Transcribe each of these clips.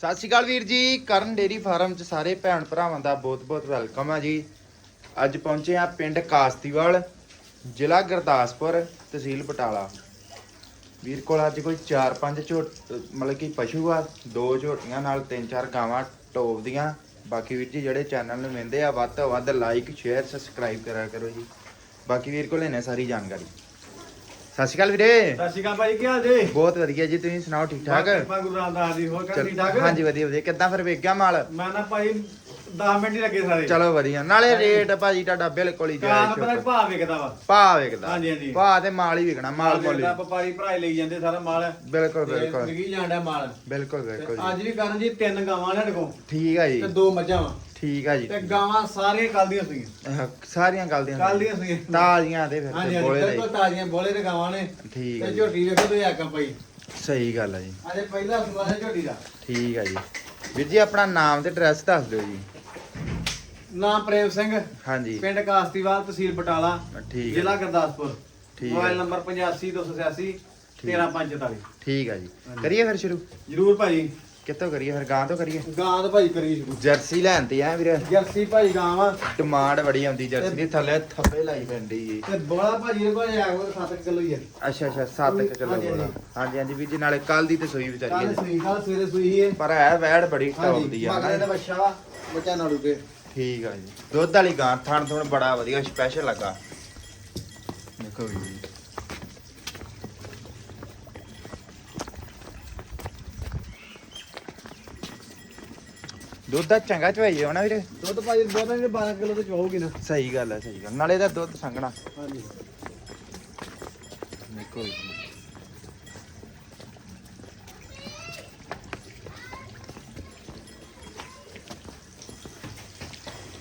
ਸਤਿ ਸ਼੍ਰੀ ਅਕਾਲ ਵੀਰ ਜੀ, ਕਰਨ ਡੇਰੀ ਫਾਰਮ ਚ ਸਾਰੇ ਭੈਣ ਭਰਾਵਾਂ ਦਾ ਬਹੁਤ-ਬਹੁਤ ਵੈਲਕਮ ਆ ਜੀ। ਅੱਜ ਪਹੁੰਚੇ ਆ ਪਿੰਡ ਕਾਸਤੀਵਾਲ, ਜ਼ਿਲ੍ਹਾ ਗੁਰਦਾਸਪੁਰ, ਤਹਿਸੀਲ ਬਟਾਲਾ। ਵੀਰ ਕੋਲ ਅੱਜ ਕੋਈ 4-5 ਝੋਟ ਮਤਲਬ ਕਿ ਪਸ਼ੂ ਆ, ਦੋ ਝੋਟੀਆਂ ਨਾਲ 3-4 ਗਾਵਾਂ ਟੋਪ ਦੀਆਂ ਬਾਕੀ ਵੀਰ ਜੀ ਜਿਹੜੇ ਚੈਨਲ ਨੂੰ ਮਿਲਦੇ ਆ, ਵੱਧ ਤੋਂ ਵੱਧ ਲਾਈਕ ਸ਼ੇਅਰ ਸਬਸਕ੍ਰਾਈਬ ਕਰਿਆ ਕਰੋ ਜੀ। ਬਾਕੀ ਵੀਰ ਕੋਲ ਇਹਨੇ ਸਾਰੀ ਜਾਣਕਾਰੀ। ਸਤਿ ਸ਼੍ਰੀ ਅਕਾਲ ਵੀਰੇ। ਸਤਿ ਸ਼੍ਰੀ ਅਕਾਲ ਭਾਈ ਕੀ ਹਾਲ ਜੀ? ਬਹੁਤ ਵਧੀਆ ਜੀ ਤੁਸੀਂ ਸੁਣਾਓ ਠੀਕ ਠਾਕ? ਕਿਰਪਾ ਗੁਰੂ ਰਾਮਦਾਸ ਦੀ ਹੋਰ ਕਰ ਠੀਕ ਠਾਕ? ਹਾਂਜੀ ਵਧੀਆ ਵਧੀਆ। ਕਿੱਦਾਂ ਫਿਰ ਵੇਖ ਗਿਆ ਮਾਲ? ਮੈਂ ਨਾ ਭਾਈ 10 ਮਿੰਟ ਹੀ ਲੱਗੇ ਸਾਰੇ। ਚਲੋ ਵਧੀਆ। ਨਾਲੇ ਰੇਟ ਭਾਜੀ ਤੁਹਾਡਾ ਬਿਲਕੁਲ ਹੀ ਕਾਂ ਪਤਾ ਜਾਇਜ਼ ਭਾਅ ਵਿਕਦਾ ਵਾ। ਭਾ ਵੇਖਦਾ। ਹਾਂਜੀ, ਹਾਂਜੀ। ਭਾ ਤੇ ਮਾਲ ਹੀ ਵਿਕਣਾ ਮਾਲ ਮੁੱਲ। ਵਪਾਰੀ ਭਰਾਈ ਲਈ ਜਾਂਦੇ ਸਾਰਾ ਮਾਲ। ਬਿਲਕੁਲ ਬਿਲਕੁਲ। ਵਿਕੀ ਜਾਂਦਾ ਮਾਲ। ਬਿਲਕੁਲ ਬਿਲਕੁਲ ਅੱਜ ਵੀ ਕਰਨ ਜੀ ਤਿੰਨ ਗਾਵਾਂ ਨੇ ਡਕੋ ਠੀਕ ਆ ਜੀ। ਤੇ ਦੋ ਮੱਝਾਂ ਵਾ। ਠੀਕ ਆ ਜੀ। ਤੇ ਗਾਵਾਂ ਸਾਰੀਆਂ ਕੱਲ ਦੀਆਂ ਸੀਗੀਆਂ। ਅਹ, ਸਾਰੀਆਂ ਗੱਲ ਦੀਆਂ ਕੱਲ ਦੀਆਂ ਸੀਗੀਆਂ। ਤਾਜ਼ੀਆਂ ਤੇ ਫਿਰ ਹਾਂਜੀ ਤੇ ਹਾਂਜੀ ਬੋਲੇ ਬਿਲਕੁਲ ਤਾਜ਼ੀਆਂ ਬੋਲੇ ਦੇ ਗਾਵਾਂ ਨੇ। ਠੀਕ ਤੇ ਜੀ। ਝੋਟੀ ਵੇਖੋ ਤੁਸੀਂ ਆਕਾਂ ਭਾਈ। ਸਹੀ ਗੱਲ ਆ ਜੀ। ਅਜੇ ਪਹਿਲਾ ਸਵਾਲ ਹੈ ਝੋਟੀ ਦਾ। ਠੀਕ ਆ ਜੀ। ਵੀਰ ਜੀ ਆਪਣਾ ਨਾਮ ਤੇ ਐਡਰੈਸ ਦੱਸ ਦਿਓ ਜੀ। ਨਾਮ ਪ੍ਰੇਮ ਸਿੰਘ। ਹਾਂਜੀ। ਪਿੰਡ ਕਾਸਤੀਵਾਲ ਤਹਿਸੀਲ ਬਟਾਲਾ ਠੀਕ ਜ਼ਿਲ੍ਹਾ ਗੁਰਦਾਸਪੁਰ। ਠੀਕ ਮੋਬਾਈਲ ਹੈ। ਨੰਬਰ 8528 13544 ਠੀਕ ਆ ਜੀ। ਕਰੀਏ ਫਿਰ ਸ਼ੁਰੂ? ਜਰੂਰ ਭਾਜੀ। ਕਿੱਥੋਂ ਕਰੀਏ? ਫਿਰ ਗਾਂ ਤੋਂ ਕਰੀਏ? ਗਾਂ ਤਾਂ ਭਾਜੀ ਕਰੀ ਸ਼ੁਰੂ। ਜਰਸੀ ਲੈਣ ਤੇ ਆ ਵੀਰ। ਜਰਸੀ ਭਾਜੀ ਗਾਂ ਵਾ। ਡਿਮਾਂਡ ਬੜੀ ਆਉਂਦੀ ਜਰਸੀ ਦੀ ਥੱਲੇ ਥੱਬੇ ਲਾਈ ਪੈਂਦੀ ਜੀ। ਤੇ ਬੋਲਾ ਭਾਜੀ ਦੇ ਕੋਲ ਆ ਕੋਲ 7 ਕਿਲੋ ਹੀ ਆ। ਅੱਛਾ ਅੱਛਾ 7 ਕਿਲੋ ਬੋਲਾ। ਹਾਂਜੀ। ਹਾਂਜੀ ਵੀਰ ਜੀ ਨਾਲੇ ਕੱਲ ਦੀ ਤੇ ਸੂਈ ਵਿਚਾਰੀ ਕੱਲ ਸੂਈ ਕੱਲ ਸਵੇਰੇ ਸੂਈ ਹੈ ਪਰ ਹੈ ਵੈੜ ਬੜੀ ਟੌਪ ਦੀ ਆ ਨਾ। ਬੱਚਾ ਵਾ ਬੱਚਾ ਨਾੜੂ ਕੇ ਠੀਕ ਆ ਜੀ। ਦੁੱਧ ਵਾਲੀ ਗਾਂ ਥਣ ਥਣ ਬੜਾ ਵਧੀਆ ਸਪੈਸ਼ਲ ਲੱਗਾ ਦੇਖੋ ਵੀਰ ਜੀ। ਦੁੱਧ ਦਾ ਚੰਗਾ ਚਵਾਈਏ ਹੋਣਾ ਵੀਰੇ? ਦੁੱਧ ਭਾਜੀ ਬਹੁਤਾ ਨਹੀਂ 12 ਕਿਲੋ ਤੇ ਚਵਾਉਗੀ ਨਾ। ਸਹੀ ਗੱਲ ਹੈ ਸਹੀ ਗੱਲ। ਨਾਲੇ ਦਾ ਦੁੱਧ ਸੰਘਣਾ। ਹਾਂਜੀ। ਜੀ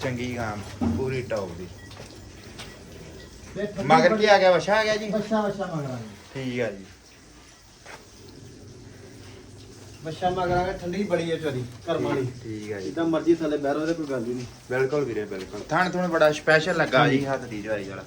ਚੰਗੀ ਗਾਂ ਪੂਰੀ ਟੌਪ ਦੀ। ਮਗਰ ਕੀ ਆ ਗਿਆ ਵਛਾ ਆ ਗਿਆ ਜੀ? ਬੱਚਾ ਬੱਚਾ ਮਗਰਾ ਠੀਕ ਆ ਜੀ। ਬੱਚਾ ਮਗਰਾ ਕੇ ਠੰਡੀ ਬੜੀ ਹੈ ਚੋਰੀ ਕਰਮਾਲੀ ਠੀਕ ਆ ਜੀ। ਜਿੱਦਾਂ ਮਰਜ਼ੀ ਥੱਲੇ ਬਹਿਰੋ ਤੇ ਕੋਈ ਗੱਲ ਹੀ ਨਹੀਂ। ਬਿਲਕੁਲ ਵੀਰੇ ਬਿਲਕੁਲ। ਥਣ ਥਣ ਬੜਾ ਸਪੈਸ਼ਲ ਲੱਗਾ ਜੀ। ਹੱਥ ਦੀ ਜਵਾਈ ਵਾਲਾ।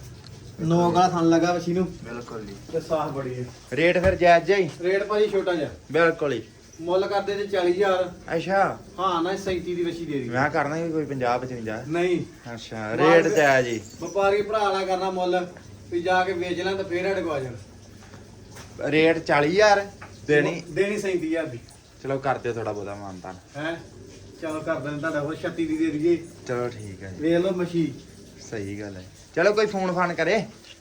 ਨੋ ਗਲਾ ਥਣ ਲੱਗਾ ਵਛੀ ਨੂੰ ਬਿਲਕੁਲ ਜੀ। ਤੇ ਸਾਹ ਬੜੀ ਹੈ ਰੇਟ ਫਿਰ ਜਾਇਜ਼ ਜਾਈ ਰੇਟ ਭਾਜੀ ਛੋਟਾ ਜਿਹਾ। ਬਿਲਕੁਲ ਹੀ ਮੁੱਲ ਕਰਦੇ ਤੇ 40000 ਅੱਛਾ। ਹਾਂ ਨਾ 37 ਦੀ ਵਛੀ ਦੇ ਦੀ। ਮੈਂ ਕਰਨਾ ਵੀ ਕੋਈ 50 55 ਨਹੀਂ। ਅੱਛਾ ਰੇਟ ਜਾਇਜ਼ ਜੀ। ਵਪਾਰੀ ਭਰਾ ਨਾਲ ਕਰਨਾ ਮੁੱਲ ਵੀ ਜਾ ਕੇ ਵੇਚ ਲੈਣ ਤਾਂ ਫੇਰ ਅੜਕ ਆ ਜਾਣ। ਰੇਟ 40000 ਦੇਣੀ। ਦੇਣੀ 37000 ਦੀ। ਚਲੋ ਕਰ ਦਿਓ ਥੋੜਾ ਬਹੁਤਾ ਮਾਨਤਾਨ। ਹੈ? ਚਲੋ ਕਰ ਦਿੰਦੇ ਤੁਹਾਡਾ ਹੋਰ 36 ਦੀ ਦੇ ਦਈਏ ਚਲੋ ਠੀਕ ਹੈ ਜੀ। ਵੇਖ ਲਓ ਮਛੀ ਸਹੀ ਗੱਲ ਹੈ। ਚਲੋ ਕੋਈ ਫੋਨ ਫਾਨ ਕਰੇ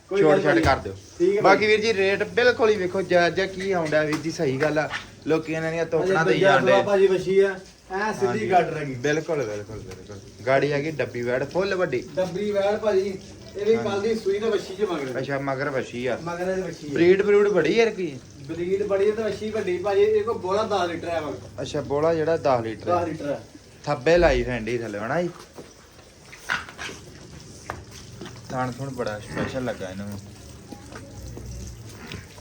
ਕੋਈ ਛੋੜ ਗੱਲ ਛਾੜ ਨਹੀਂ। ਕਰ ਦਿਓ। ਹੈ ਬਾਕੀ ਵੀਰ ਜੀ ਰੇਟ ਬਿਲਕੁਲ ਹੀ ਵੇਖੋ ਜਾਇਜ਼ ਕੀ ਆਉਂਦਾ ਵੀਰ ਜੀ ਸਹੀ ਗੱਲ ਆ। ਲੋਕੀ ਇਹਨਾਂ ਦੀਆਂ ਤੋਕਣਾ ਦੇਈ ਜਾਂਦੇ। ਭਾਜੀ ਵਛੀ ਆ ਐ। ਸਿੱਧੀ ਗੱਡ ਰਹੀ। ਬਿਲਕੁਲ ਬਿਲਕੁਲ ਬਿਲਕੁਲ। ਗਾੜੀ ਹੈਗੀ ਡੱਬੀ ਵੈੜ ਫੁੱਲ ਵੱਡੀ। ਡੱਬਰੀ ਵੈੜ ਭਾਜੀ। ਇਹ ਵੀ ਕੱਲ ਦੀ ਸੂਈ ਤੇ ਵਛੀ ਚ ਮਗਰ। ਅੱਛਾ ਮਗਰ ਵਸ਼ੀ ਆ। ਮਗਰ ਦੇ ਵਛੀ ਬਰੀਡ ਬਰੂਡ ਬੜੀ ਯਾਰ ਕੀ ਬਰੀਡ ਬੜੀ ਹੈ ਤੇ ਵਛੀ ਵੱਡੀ ਭਾਜੀ ਇਹ ਕੋ ਬੋਲਾ 10 ਲੀਟਰ ਹੈ ਮਗਰ। ਅੱਛਾ ਬੋਲਾ ਜਿਹੜਾ 10 10 ਲੀਟਰ ਲੀਟਰ ਹੈ ਥੱਬੇ ਲਾਈ ਫੈਂਡੀ ਥੱਲੇ ਹਨਾ ਜੀ? ਥਾਣ ਥੁਣ ਬੜਾ ਸਪੈਸ਼ਲ ਲੱਗਾ ਇਹਨਾਂ। ਨੂੰ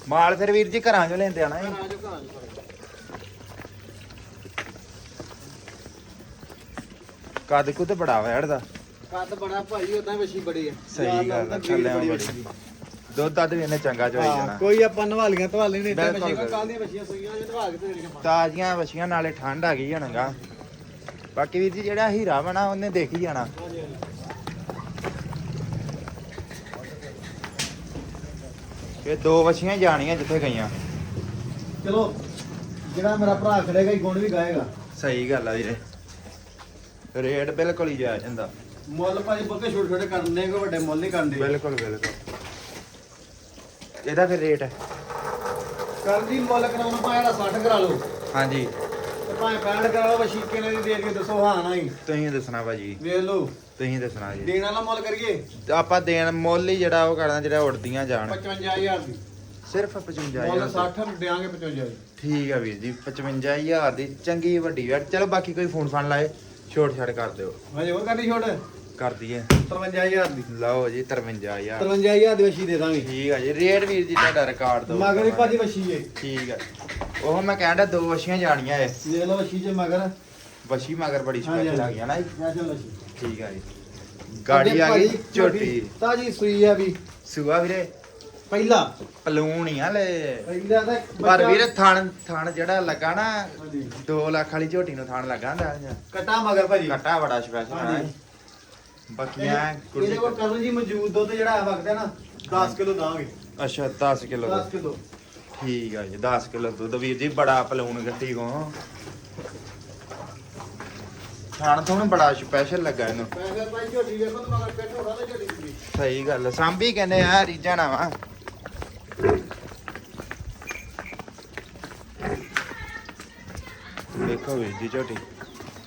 ਮਾਲ ਫਿਰ ਵੀਰ ਜੀ ਘਰਾਂ ਚੋਂ ਲੈਂਦੇ ਆਣਾ ਜੀ? ਆ ਜਾਓ ਘਰਾਂ ਚ। ਕੱਦ ਕੁ ਤੇ ਬੜਾ ਵੈੜ ਦਾ ਕੱਦ ਬੜਾ ਭਾਜੀ ਉਦਾਂ ਵਛੀ ਬੜੀ ਹੈ ਸਹੀ ਗੱਲ ਆ ਥੱਲੇ ਬੜੀ ਦੁੱਧ ਦੱਧ ਵੀ ਇਹਨੇ ਚੰਗਾ ਚਵਾਈ ਹਾਂ, ਜਾਣਾ। ਕੋਈ ਆਪਾਂ ਨਵਾਲੀਆਂ ਧਵਾਲੀ ਨਹੀਂ ਬਿਲਕੁਲ, ਵਛੀ ਕੱਲ ਦੀਆਂ ਵਛੀਆਂ ਸੂਈਆਂ ਜੇ ਧਵਾ ਕੇ ਤੇ ਆਪਾਂ। ਤਾਜ਼ੀਆਂ ਵਛੀਆਂ ਨਾਲੇ ਠੰਡ ਆ ਗਈ ਹਣਗਾ। ਬਾਕੀ ਵੀਰ ਜੀ ਜਿਹੜਾ ਹੀਰਾ ਬਣਾ ਉਹਨੇ ਦੇਖ ਹੀ ਜਾਣਾ। ਇਹ ਦੋ ਵਛੀਆਂ ਜਾਣੀਆਂ ਜਿੱਥੇ ਗਈਆਂ। ਚਲੋ ਜਿਹੜਾ ਮੇਰਾ ਭਰਾ ਖੜੇਗਾ ਹੀ ਗੁਣ ਵੀ ਗਾਏਗਾ। ਸਹੀ ਗੱਲ ਆ ਵੀਰੇ। ਰੇਟ ਬਿਲਕੁਲ ਹੀ ਜਾਇਜ਼ ਹੁੰਦਾ। ਮੁੱਲ ਭਾਜੀ ਬਹੁਤੇ ਛੋਟੇ ਛੋਟੇ ਕਰਨੇ ਕੋ ਵੱਡੇ ਮੁੱਲ ਨਹੀਂ ਕਰਨੇ ਬਿਲਕੁਲ ਬਿਲਕੁਲ। ਇਹਦਾ ਫਿਰ ਰੇਟ ਹੈ। ਕਰਦੀ ਮੁੱਲ ਕਰਾਉਣਾ ਭਾਵੇਂ ਜਿਹੜਾ 60 ਕਰਾ ਲਓ। ਹਾਂਜੀ। ਤੇ ਭਾਵੇਂ 65 ਕਰਾ ਲਓ ਵਛੀ ਕਿਨੇ ਦੀ ਦੇ ਕੇ ਦੱਸੋ ਹਾਂ ਨਾ ਹੀ ਤੁਸੀਂ ਦੱਸਣਾ ਭਾਜੀ। ਵੇਖ ਲਓ। ਤੁਸੀਂ ਦੱਸਣਾ ਜੀ। ਦੇਣ ਵਾਲਾ ਮੁੱਲ ਕਰੀਏ? ਆਪਾਂ ਦੇਣ ਮੁੱਲ ਹੀ ਜਿਹੜਾ ਉਹ ਕਰਨਾ ਜਿਹੜਾ ਉੜਦੀਆਂ ਜਾਣ। 55000 ਦੀ। ਸਿਰਫ ਮੁੱਲ 55000 60 ਦੇਾਂਗੇ 55000 ਠੀਕ ਆ ਵੀਰ ਜੀ 55000 ਦੀ ਚੰਗੀ ਵੱਡੀ ਵੇਟ। ਚਲੋ ਬਾਕੀ ਕੋਈ ਫੋਨ ਫਾਨ ਲਾਏ ਛੋਟ ਛਾੜ ਕਰ ਦਿਓ। ਹਜੇ ਹੋਰ ਕਰਨੀ ਛੋਟ? ਕਰ ਦਈਏ। 53000 ਦੀ। ਲਓ ਜੀ 53000 53000 ਦੀ ਵਛੀ ਦੇ ਦਾਂਗੇ। ਠੀਕ ਆ ਜੀ ਰੇਟ ਵੀਰ ਜੀ ਤੁਹਾਡਾ ਰਿਕਾਰਡ ਦੋ ਮਗਰ ਹੀ ਭਾਜੀ ਵਛੀ ਏ ਠੀਕ ਆ। ਉਹ ਮੈਂ ਕਹਿੰਦਾ ਦੋ ਵਛੀਆਂ ਜਾਣੀਆਂ ਏ ਵੇਖ ਲਓ ਵਛੀ ਚ ਮਗਰ। ਵਛੀ ਮਗਰ ਬੜੀ ਸਪੈਸ਼ਲ ਆ ਗਈ ਨਾ ਜੀ? ਠੀਕ ਆ ਜੀ। ਗਾੜੀ ਆ ਗਈ ਝੋਟੀ। ਤਾਜੀ ਸੂਈ ਆ ਵੀ। ਸੁਆ ਵੀਰੇ? ਪਹਿਲਾ। ਪਲੂਣ ਹੀ ਆ ਲੈ ਪਹਿਲਾ ਤਾਂ ਪਰ ਵੀਰ ਥਣ ਥਣ ਜਿਹੜਾ ਲੱਗਾ ਨਾ ਹਾਂਜੀ। 2 ਲੱਖ ਵਾਲੀ ਝੋਟੀ ਨੂੰ ਥਣ ਲੱਗਾ ਹੁੰਦਾ ਕਟਾ ਮਗਰ ਭਾਜੀ। ਕੱਟਾ ਬੜਾ ਸਪੈਸ਼ਲ ਹੈ। ਬਾਕੀਆਂ ਇਹਦੇ ਕੋਲ ਕਰਨ ਜੀ ਮੌਜੂਦ ਦੁੱਧ ਜਿਹੜਾ ਹੈ ਵਕਤ ਹੈ ਨਾ 10 ਕਿਲੋ ਦਾਂਗੇ। ਅੱਛਾ 10 ਕਿਲੋ 10 ਕਿਲੋ। ਠੀਕ ਆ ਜੀ 10 ਕਿਲੋ ਦੁੱਧ। ਵੀਰ ਜੀ ਬੜਾ ਪਲੂਣ ਗੱਟੀ ਕੋ। ਥਣ ਤੋਂ ਬੜਾ ਸਪੈਸ਼ਲ ਲੱਗਾ ਇਹਨੂੰ। ਮੈਂ ਫਿਰ ਭਾਈ ਝੋਟੀ ਵੇਖੋ ਤਾਂ ਮਗਰ ਪੇਟ ਹੋਣਾ ਤੇ ਝੋਟੀ ਪੂਰੀ ਸਹੀ ਗੱਲ। ਸਾਂਭੀ ਕਹਿੰਦੇ ਆ ਰੀਜਾ ਨਾ ਵਾ। ਦੇਖੋ ਵੀਰ ਜੀ ਝੋਟੀ।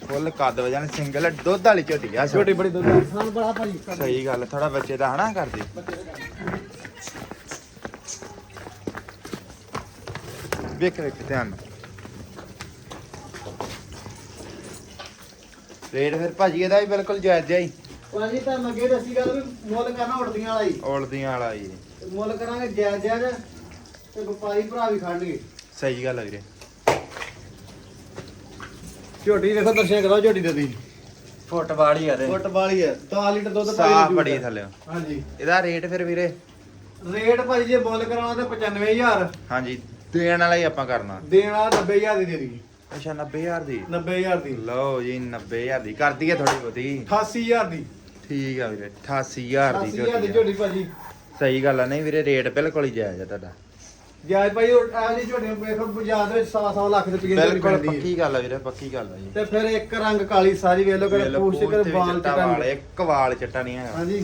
ਫੁੱਲ ਕੱਦ ਵਜਨ ਸਿੰਗਲ ਦੁੱਧ ਵਾਲੀ ਝੋਟੀ ਆ ਝੋਟੀ ਬੜੀ ਦੁੱਧ ਵਾਲੀ। ਸਾਨ ਬੜਾ ਭਾਜੀ। ਸਹੀ ਗੱਲ ਥੋੜਾ ਬੱਚੇ ਦਾ ਹਨਾ ਕਰਦੀ। ਵੇਖ ਵੇਖ ਧਿਆਨ। ਰੇਟ ਫਿਰ ਭਾਜੀ ਇਹਦਾ ਵੀ ਬਿਲਕੁਲ ਜਾਇਜ਼ ਜਾਈ ਭਾਜੀ ਤਾਂ ਮੈਂ ਅੱਗੇ ਦੱਸੀ ਗੱਲ ਵੀ ਮੁੱਲ ਕਰਨਾ ਉੜਦੀਆਂ ਵਾਲਾ ਹੀ ਔਲਦੀਆਂ ਵਾਲਾ ਜੀ। ਮੁੱਲ ਕਰਾਂਗੇ ਜਾਇਜ਼ ਜਾਇਜ਼। ਤੇ ਵਪਾਰੀ ਭਰਾ ਵੀ ਖੜਨਗੇ। ਸਹੀ ਗੱਲ ਹੈ ਵੀਰੇ। ਝੋਟੀ ਵੇਖੋ ਦਰਸ਼ਨ ਕਰੋ ਝੋਟੀ ਦੇ ਦੀ ਫੁੱਟਬਾਲ ਹੀ ਆ ਫੁੱਟ ਵਾਲੀ ਹੈ 10 ਲੀਟਰ ਦੁੱਧ ਸਾਫ਼ ਬੜੀ। ਥੱਲੇ। ਹਾਂਜੀ। ਇਹਦਾ ਰੇਟ ਫਿਰ ਵੀਰੇ? ਰੇਟ ਭਾਜੀ ਜੇ ਮੁੱਲ ਕਰਾਉਣਾ ਤੇ 95000 ਹਾਂਜੀ ਦੇਣ ਵਾਲਾ ਹੀ ਆਪਾਂ ਕਰਨਾ। ਦੇਣ ਵਾਲਾ 90000 ਦੀ ਦੇ ਦੀ ਅੱਛਾ 90000 ਦੀ? 90000 ਦੀ। ਲਓ ਜੀ 90000 ਦੀ। ਕਰ ਦਈਏ ਥੋੜੀ ਬਹੁਤੀ। 88000 ਦੀ। ਠੀਕ ਆ ਵੀਰੇ 88000 ਦੀ 88000 ਦੀ ਝੋਟੀ ਆ। ਝੋਟੀ ਭਾਜੀ। ਸਹੀ ਗੱਲ ਆ ਨਹੀਂ ਵੀਰੇ ਰੇਟ ਬਿਲਕੁਲ ਹੀ ਜਾਇਜ਼ ਆ ਤੁਹਾਡਾ। ਜਾਇਜ਼ ਭਾਈ ਉਹ ਇਹ ਜੀ ਝੋਟੀ ਵੇਖੋ ਬਾਜ਼ਾਰ ਦੇ ਵਿੱਚ 100 ਲੱਖ ਦੇ ਪਿਗੇ ਬਿਲਕੁਲ ਪੱਕੀ ਗੱਲ ਆ ਵੀਰੇ ਪੱਕੀ ਗੱਲ ਆ ਜੀ। ਤੇ ਫਿਰ ਇੱਕ ਰੰਗ ਕਾਲੀ ਸਾਰੀ ਵੇਖ ਲਓ ਵੇਖ ਕਰ ਲਓ, ਪੂਛ ਕਰ ਪੂਛ ਤੇ ਵੀ ਬਾਲ ਚਿੱਟਾ ਵਾਲ ਇੱਕ ਵਾਲ ਚਿੱਟਾ ਨਹੀਂ ਹੈਗਾ। ਹਾਂਜੀ।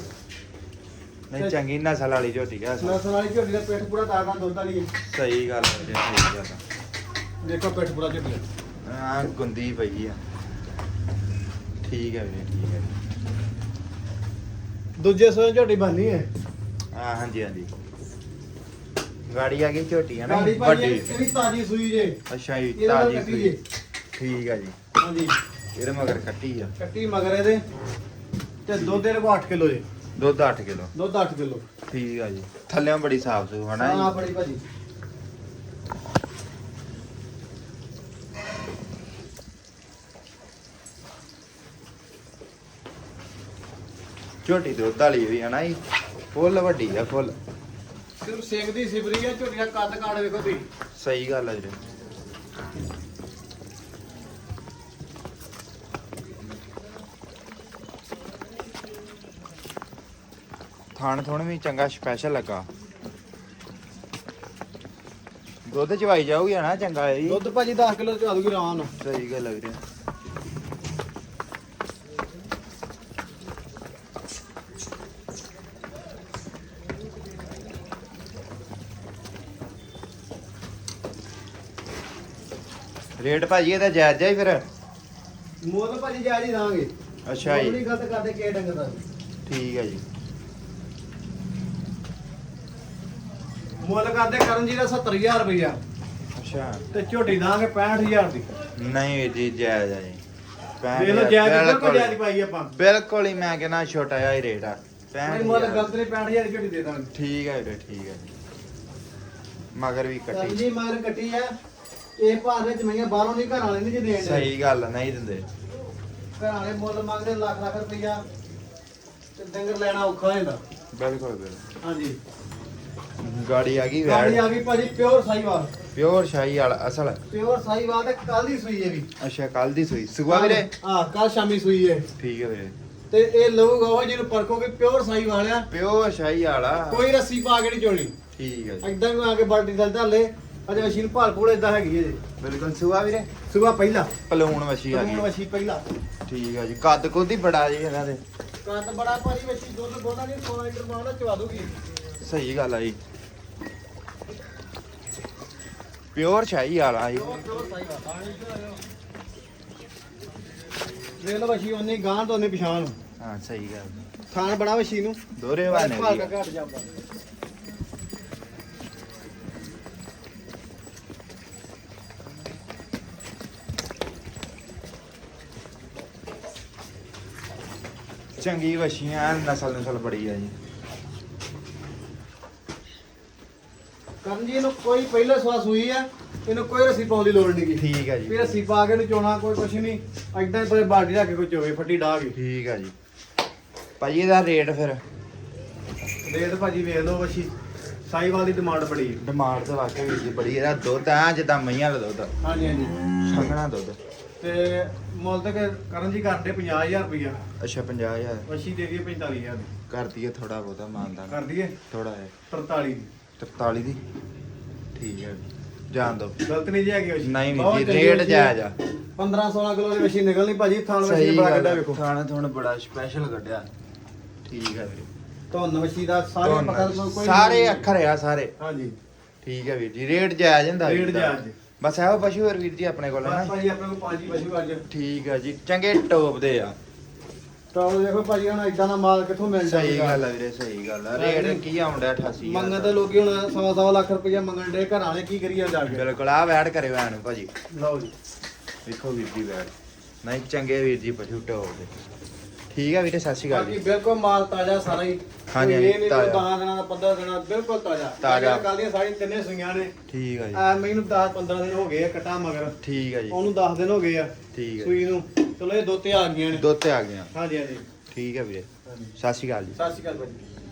ਨਹੀਂ ਚੰਗੀ ਨਸਲ ਵਾਲੀ ਝੋਟੀ ਆ। ਨਸਲ ਵਾਲੀ ਝੋਟੀ ਦਾ ਪੇਟ ਪੂਰਾ ਤਾਜ਼ਾ ਦੁੱਧ ਵਾਲੀ ਹੈ। ਸਹੀ ਗੱਲ ਆ ਵੀਰੇ ਸਹੀ ਗੱਲ ਆ। ਦੇਖੋ ਪੇਟ ਪੂਰਾ ਝੋਟੀ ਦਾ। ਆ ਗੁੰਦੀ ਪਈ ਆ। ਠੀਕ ਹੈ ਵੀਰੇ ਠੀਕ ਹੈ ਦੂਜੇ ਸੋਨ ਝੋਟੀ ਬੰਨੀ ਹੈ। ਆ ਹਾਂਜੀ ਹਾਂਜੀ। ਗਾੜੀ ਆ ਗਈ ਝੋਟੀ ਆ ਨਾ? ਗਾੜੀ ਭਾਜੀ ਵੱਡੀ। ਇਹ ਵੀ ਤਾਜੀ ਸੂਈ ਜੇ। ਅੱਛਾ ਜੀ ਇਹਦਾ ਤਾਜੀ ਕੱਟੀ ਸੂਈ। ਜੇ। ਠੀਕ ਆ ਜੀ। ਹਾਂਜੀ। ਇਹਦੇ ਮਗਰ ਕੱਟੀ ਆ। ਕੱਟੀ ਮਗਰ ਇਹਦੇ। ਤੇ ਦੁੱਧ ਇਹਦੇ ਕੋਲ 8 ਕਿਲੋ ਜੇ। ਦੁੱਧ 8 ਕਿਲੋ। ਦੁੱਧ 8 ਕਿਲੋ। ਠੀਕ ਆ ਜੀ। ਥੱਲੇੋਂ ਬੜੀ ਸਾਫ਼ ਸੂ ਹਨਾ ਹਾਂ ਜੀ ਬੜੀ ਭਾਜੀ। ਝੋਟੀ ਦੁੱਧ ਵਾਲੀ ਵੀ ਹਨਾ ਜੀ? ਫੁੱਲ ਵੱਡੀ ਆ ਫੁੱਲ। ਸਿਰਫ ਸੇਕ ਦੀ ਸਿਬਰੀ ਹੈ ਝੋਟੀ ਦਾ ਕੱਦ ਕਾੜ ਵੇਖੋ ਤੁਸੀਂ। ਸਹੀ ਗੱਲ ਆ ਵੀਰੇ ਥਾਣ ਥੋਣ ਵੀ ਚੰਗਾ ਸਪੈਸ਼ਲ ਲੱਗਾ। ਦੁੱਧ ਚਵਾਈ ਜਾਊਗੀ ਨਾ ਚੰਗਾ ਇਹ ਦੁੱਧ ਭਾਜੀ 10 ਕਿਲੋ ਚਵਾ ਦੂਗੀ ਆਰਾਮ ਨਾਲ ਸਹੀ ਗੱਲ ਆ ਵੀਰੇ। ਰੇਟ ਭਾਜੀ ਇਹਦਾ ਜਾਇਜ਼ ਜਾਈ ਫਿਰ। ਮੁੱਲ ਭਾਜੀ ਜਾਇਜ਼ ਹੀ ਦਾਂਗੇ ਅੱਛਾ ਮੁੱਲ ਜੀ। ਨਹੀਂ ਗਲਤ ਕਰਦੇ ਕੇ ਡੰਗਰ ਦਾ। ਠੀਕ ਹੈ ਜੀ। ਮੁੱਲ ਕਰਦੇ ਕਰਨ ਜੀ ਦਾ 70000 ਰੁਪਇਆ ਅੱਛਾ। ਤੇ ਝੋਟੀ ਦਾਂਗੇ 65000 ਦੀ। ਨਹੀਂ ਵੀਰ ਜੀ ਜਾਇਜ਼ ਆ ਜੀ। ਦੇਖ ਲਓ ਜਾਇਜ਼ ਬਿਲਕੁਲ ਜਾਇਜ਼ ਪਾਈ ਆਪਾਂ। ਬਿਲਕੁਲ ਹੀ ਮੈਂ ਕਹਿੰਦਾ ਛੋਟਾ ਜਿਹਾ ਹੀ ਰੇਟ ਆ। ਭਾਈ ਮੁੱਲ 65,000 ਗਲਤ ਨਹੀਂ 65000 ਦੀ ਝੋਟੀ ਦੇ ਦਾਂਗੇ। ਠੀਕ ਹੈ ਵੀਰੇ ਠੀਕ ਹੈ ਮਗਰ ਵੀ ਕਰਨ ਕੱਟੀ ਜੀ ਮਗਰ ਕੱਟੀ ਆ। ਇਹ ਭਾਅ ਵਿੱਚ ਮਈਆਂ ਬਾਹਰੋਂ ਨਹੀਂ ਘਰ ਵਾਲੇ ਨਹੀਂ ਜੀ ਦੇਣ ਸਹੀ ਗੱਲ ਆ, ਨਹੀਂ ਦਿੰਦੇ। ਘਰ ਵਾਲੇ ਮੁੱਲ ਮੰਗਦੇ ਲੱਖ ਲੱਖ ਰੁਪਇਆ ਤੇ ਡੰਗਰ ਲੈਣਾ ਔਖਾ ਹੋ ਜਾਂਦਾ ਬਿਲਕੁਲ ਬਿਲਕੁਲ। ਹਾਂਜੀ। ਗਾੜੀ ਆ ਗਈ ਗਾੜੀ ਵੈੜ। ਆ ਗਈ ਭਾਜੀ ਪਿਓਰ ਸਾਈਵਾਲ ਪਿਓਰ ਸ਼ਾਹੀ ਵਾਲਾ ਅਸਲ। ਪਿਓਰ ਸਾਈਵਾਲ ਤੇ ਕੱਲ ਦੀ ਸੂਈ ਹੈ ਵੀ। ਅੱਛਾ ਕੱਲ ਦੀ ਸੂਈ। ਸੁਗਾ ਵੀਰੇ? ਹਾਂ ਕੱਲ ਸ਼ਾਮੀ ਸੂਈ ਹੈ ਠੀਕ ਹੈ ਵੀਰੇ। ਤੇ ਇਹ ਲਊਗਾ ਉਹ ਜਿਹਨੂੰ ਪਰਖੋਗੇ ਪਿਓਰ ਸਾਈਵਾਲ ਆ। ਪਿਓਰ ਸ਼ਾਹੀ ਵਾਲਾ ਕੋਈ ਰੱਸੀ ਪਾ ਕੇ ਨਹੀਂ ਚੋਣੀ। ਠੀਕ ਹੈ ਜੀ। ਇਦਾਂ ਨੂੰ ਆ ਕੇ ਬਾਲਟੀ ਦਲ ਢਾਲੇ ਅਜੇ ਮਸ਼ੀਨ ਭਾਲ ਕੋਲ ਇਦਾਂ ਹੈਗੀ ਹੈ ਜੀ। ਬਿਲਕੁਲ ਸੁਗਾ ਵੀਰੇ? ਸੁਬਾ ਪਹਿਲਾ। ਪਲੂਣ ਵਛੀ ਆ ਗਈ। ਮਸ਼ੀਨ ਪਹਿਲਾ। ਠੀਕ ਹੈ ਜੀ ਕੱਦ ਕੁੱਦ ਬੜਾ ਜੀ ਇਹਨਾਂ ਦੇ। ਕੰਦ ਬੜਾ ਭਾਰੀ ਮਸ਼ੀਨ ਦੁੱਧ ਬੋਦਾ ਨਹੀਂ 16 ਲੀਟਰ ਮਾਉਣਾ ਚਵਾ ਦੂਗੀ। ਸਹੀ ਗੱਲ ਆ ਜੀ। ਪਿਓਰ ਸ਼ਾਹੀ ਵਾਲਾ ਜੀ। ਲਓ ਮਸ਼ੀਨ ਉਹਨੇ ਗਾਂ ਤੋਂ ਉਹਨੇ ਪਛਾਣ। ਹਾਂ ਸਹੀ ਗੱਲ। ਥਾਣ ਬੜਾ ਮਸ਼ੀਨ ਨੂੰ। ਦੋਰੇ ਵਾਨੇ ਭਾਲ ਘਟ ਜਾਂਦਾ। ਚੰਗੀ ਵਛੀਆਂ ਨਸਲ ਨਸਲ ਬੜੀ ਆ ਜੀ। ਕਰਨ ਜੀ ਇਹਨੂੰ ਕੋਈ ਪਹਿਲੇ ਸਵਾ ਸੂਈ ਆ ਇਹਨੂੰ ਕੋਈ ਰੱਸੀ ਪਾਉਣ ਦੀ ਲੋੜ ਨਹੀਂ ਠੀਕ ਹੈ ਜੀ। ਵੀ ਰੱਸੀ ਪਾ ਕੇ ਨੂੰ ਚੋਣਾ ਕੋਈ ਕੁਛ ਨਹੀਂ ਐਦਾਂ ਹੀ ਬਾਲਟੀ ਰੱਖ ਕੇ ਕੋਈ ਚੋਵੇ ਫੱਟੀ ਡਾਹ ਕੇ। ਠੀਕ ਹੈ ਜੀ। ਭਾਜੀ ਇਹਦਾ ਰੇਟ ਫਿਰ? ਰੇਟ ਭਾਜੀ ਵੇਖ ਲਓ ਵਸ਼ੀ ਸਾਈਵਾਲ ਦੀ ਡਿਮਾਂਡ ਬੜੀ ਹੈ ਡਿਮਾਂਡ ਤਾਂ ਵਾਕਿਆ ਵੀਰ ਜੀ ਬੜੀ ਇਹਦਾ ਦੁੱਧ ਆ ਜਿੱਦਾਂ ਮਈਆਂ ਦਾ ਦੁੱਧ। ਹਾਂਜੀ ਹਾਂਜੀ। ਸੰਘਣਾ ਦੁੱਧ। ਤੇ ਮੁੱਲ ਤੇ ਕਰਨ ਜੀ ਕਰਦੇ 50000 ਰੁਪਇਆ ਅੱਛਾ 50000 ਵਸ਼ੀ ਦੇ ਦਈਏ 45000 ਦੀ। ਕਰ ਦਈਏ ਥੋੜਾ ਬਹੁਤਾ ਮਾਨਦਾਨ। ਕਰ ਦਈਏ ਥੋੜਾ ਹੈ 43 ਦੀ। 43 ਦੀ? ਠੀਕ ਹੈ। ਜਾਣ ਦੋ। ਗਲਤ ਨਹੀਂ ਜੀ ਹੈਗੀ ਵਸ਼ੀ ਨਹੀਂ ਜੀ ਚੰਗੀ ਰੇਟ ਜਾਇਜ਼। ਆ 15 16 ਕਿਲੋ ਦੀ ਵਸ਼ੀ ਨਿਕਲਣੀ ਭਾਜੀ ਥਾਣ ਵਸ਼ੀ ਬੜਾ ਕੱਢਿਆ ਵੇਖੋ ਖਾਣਾ ਥੋੜਾ ਬੜਾ ਸਪੈਸ਼ਲ ਕੱਢਿਆ। ਠੀਕ ਹੈ ਵੀਰ। ਧੁੰਨ ਵਸ਼ੀ ਦਾ ਸਾਰੇ। ਪਤਾ ਕੋਈ ਸਾਰੇ ਅੱਖਰ ਆ ਸਾਰੇ। ਹਾਂਜੀ। ਠੀਕ ਹੈ ਵੀਰ ਜੀ ਰੇਟ ਜਾਇਜ਼ ਹੁੰਦਾ ਰੇਟ। ਜਾਇਜ਼। ਬਸ ਇਹੋ ਪਸ਼ੂ ਹੋਰ ਵੀਰ ਜੀ ਆਪਣੇ ਕੋਲ ਹੈ ਬਸ ਨਾ ਭਾਜੀ ਆਪਣੇ ਕੋਲ ਪੰਜ ਹੀ ਅੱਜ ਠੀਕ ਹੈ ਜੀ ਚੰਗੇ ਟੋਪ ਦੇ ਆ ਤਾਂ ਦੇਖੋ ਭਾਜੀ ਹੁਣ ਇਦਾਂ ਦਾ ਮਾਲ ਕਿੱਥੋਂ ਮਿਲ ਸਹੀ? ਗੱਲ ਆ ਵੀਰੇ ਸਹੀ ਗੱਲ ਆ। ਰੇਟ ਕੀ ਆਉਂਦਾ 88 ਮੰਗਣ ਤੇ ਲੋਕੀ ਹੁਣ ਸਵਾ ਸਵਾ ਲੱਖ ਰੁਪਇਆ ਮੰਗਣ ਦੇ ਘਰਾਂ ਵਾਲੇ ਕੀ ਕਰੀਏ ਜਾ ਕੇ? ਬਿਲਕੁਲ ਆ ਵੈਟ ਕਰਿਓ ਐਨ ਭਾਜੀ। ਲਓ ਜੀ। ਵੇਖੋ ਵੀਰ ਜੀ ਵੈਟ ਨਹੀਂ ਚੰਗੇ ਵੀਰ ਜੀ ਪਸ਼ੂ ਟੋਪ ਦੇ ਠੀਕ ਹੈ ਵੀਰੇ ਸਤਿ ਸ਼੍ਰੀ ਅਕਾਲ ਜੀ। ਬਿਲਕੁਲ ਮਾਲ ਤਾਜ਼ਾ ਸਾਰਾ ਹੀ। ਹਾਂਜੀ, ਨਹੀਂ ਤਾਜ਼ਾ। ਕੋਈ 10 ਦਿਨਾਂ ਦਾ 15 ਦਿਨਾਂ ਦਾ ਬਿਲਕੁਲ ਤਾਜ਼ਾ। ਤਾਜ਼ਾ। ਕੱਲ ਦੀਆਂ ਸਾਰੀ ਤਿੰਨੇ ਸੂਈਆਂ ਨੇ ਠੀਕ ਹੈ ਜੀ। ਆ ਮੈਨੂੰ 10 15 ਦਿਨ ਹੋ ਗਏ ਆ ਕਟਾ ਮਗਰ। ਠੀਕ ਹੈ ਜੀ। ਉਹਨੂੰ 10 ਦਿਨ ਹੋ ਗਏ ਆ ਠੀਕ ਹੈ ਸੂਈ ਨੂੰ। ਚਲੋ ਇਹ ਦੋ ਤੇ ਆ ਗਈਆਂ ਨੇ। ਦੁੱਧ ਤੇ ਆ ਗਈਆਂ। ਹਾਂਜੀ ਹਾਂਜੀ। ਠੀਕ ਹੈ ਵੀਰੇ। ਹਾਂਜੀ। ਸਤਿ ਸ਼੍ਰੀ ਅਕਾਲ ਜੀ। ਸਤਿ ਸ਼੍ਰੀ ਅਕਾਲ ਭਾਜੀ